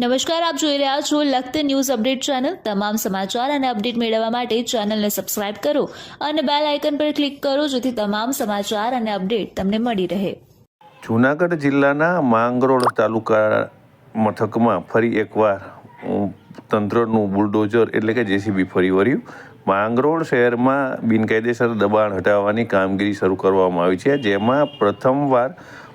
નમસ્કાર, આપ જોઈ રહ્યા છો લખત ન્યૂઝ અપડેટ ચેનલ. તમામ સમાચાર અને અપડેટ મેળવવા માટે ચેનલને સબસ્ક્રાઇબ કરો અને બેલ આઇકન પર ક્લિક કરો જેથી તમામ સમાચાર અને અપડેટ તમને મળી રહે. જૂનાગઢ જિલ્લાના માંગરોળ તાલુકા મથકમાં ફરી એકવાર તંત્રનું બુલડોઝર એટલે કે જેસીબી ફરી વળ્યું. માંગરોળ શહેરમાં બિનકાયદેસર દબાણ હટાવવાની કામગીરી શરૂ કરવામાં આવી છે. જેમાં પ્રથમવાર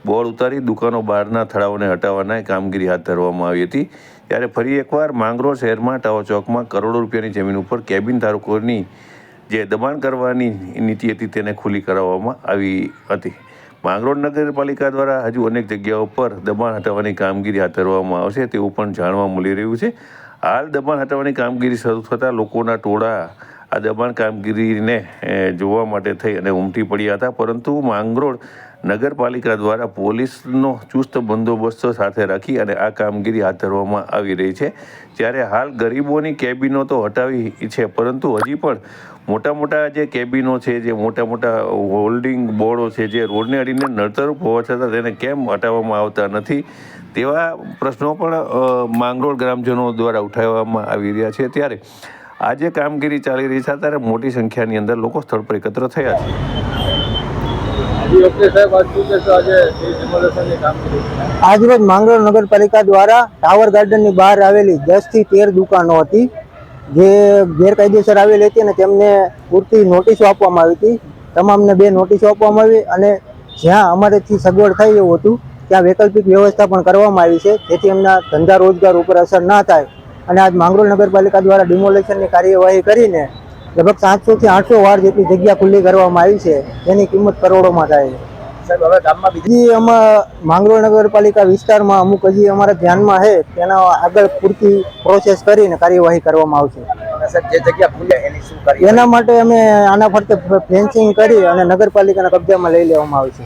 બોર્ડ ઉતારી દુકાનો બહારના થડાઓને હટાવવાની કામગીરી હાથ ધરવામાં આવી હતી. ત્યારે ફરી એકવાર માંગરોળ શહેરમાં ટાવર ચોકમાં કરોડો રૂપિયાની જમીન ઉપર કેબિન ધારકોની જે દબાણ કરવાની નીતિ હતી તેને ખુલ્લી કરાવવામાં આવી હતી. માંગરોળ નગરપાલિકા દ્વારા હજુ અનેક જગ્યાઓ પર દબાણ હટાવવાની કામગીરી હાથ ધરવામાં આવશે તેવું પણ જાણવા મળી રહ્યું છે. હાલ દબાણ હટાવવાની કામગીરી શરૂ થતાં લોકોના ટોળા આ દબાણ કામગીરીને જોવા માટે થઈ અને ઉમટી પડ્યા હતા. પરંતુ માંગરોળ નગરપાલિકા દ્વારા પોલીસનો ચુસ્ત બંદોબસ્ત સાથે રાખી અને આ કામગીરી હાથ ધરવામાં આવી રહી છે. જ્યારે હાલ ગરીબોની કેબિનો તો હટાવી છે, પરંતુ હજી પણ મોટા મોટા જે કેબિનો છે, જે મોટા મોટા હોલ્ડિંગ બોર્ડો છે, જે રોડને અડીને નડતરૂપ હોવા છતાં તેને કેમ હટાવવામાં આવતા નથી, તેવા પ્રશ્નો પણ માંગરોળ ગ્રામજનો દ્વારા ઉઠાવવામાં આવી રહ્યા છે. ત્યારે આ જે કામગીરી ચાલી રહી છે. ત્યારે મોટી સંખ્યાની અંદર લોકો સ્થળ પર એકત્ર થયા છે. સાહેબ આજ શું આજે જે ડેમોલેશનની આજરોજ માંગરોળ નગરપાલિકા દ્વારા ટાવર ગાર્ડનની બહાર આવેલી દસથી તેર દુકાનો હતી જે ગેરકાયદેસર આવેલી હતી અને તેમને પૂરતી નોટિસો આપવામાં આવી હતી. તમામને બે નોટિસો આપવામાં આવી અને જ્યાં અમારેથી સગવડ થાય એવું હતું ત્યાં વૈકલ્પિક વ્યવસ્થા પણ કરવામાં આવી છે. જેથી એમના ધંધા રોજગાર ઉપર અસર ના થાય. અને આજ માંગરોળ નગરપાલિકા દ્વારા ડિમોલેશનની કાર્યવાહી કરીને લગભગ સાતસો થી આઠસો વાર જેટલી જગ્યા ખુલ્લી કરવામાં આવી છે. જેની કિંમત કરોડોમાં થાય છે. સાહેબ હવે ગામમાં બીજી આમાં માંગરોળ નગરપાલિકા વિસ્તારમાં અમુક હજી અમારા ધ્યાનમાં છે. તેના આગળ પૂરતી પ્રોસેસ કરીને કાર્યવાહી કરવામાં આવશે. અને જે જગ્યા ખુલે એની એના માટે અમે આના ફરતે ફેન્સિંગ કરી અને નગરપાલિકાના કબજામાં લઈ લેવામાં આવશે.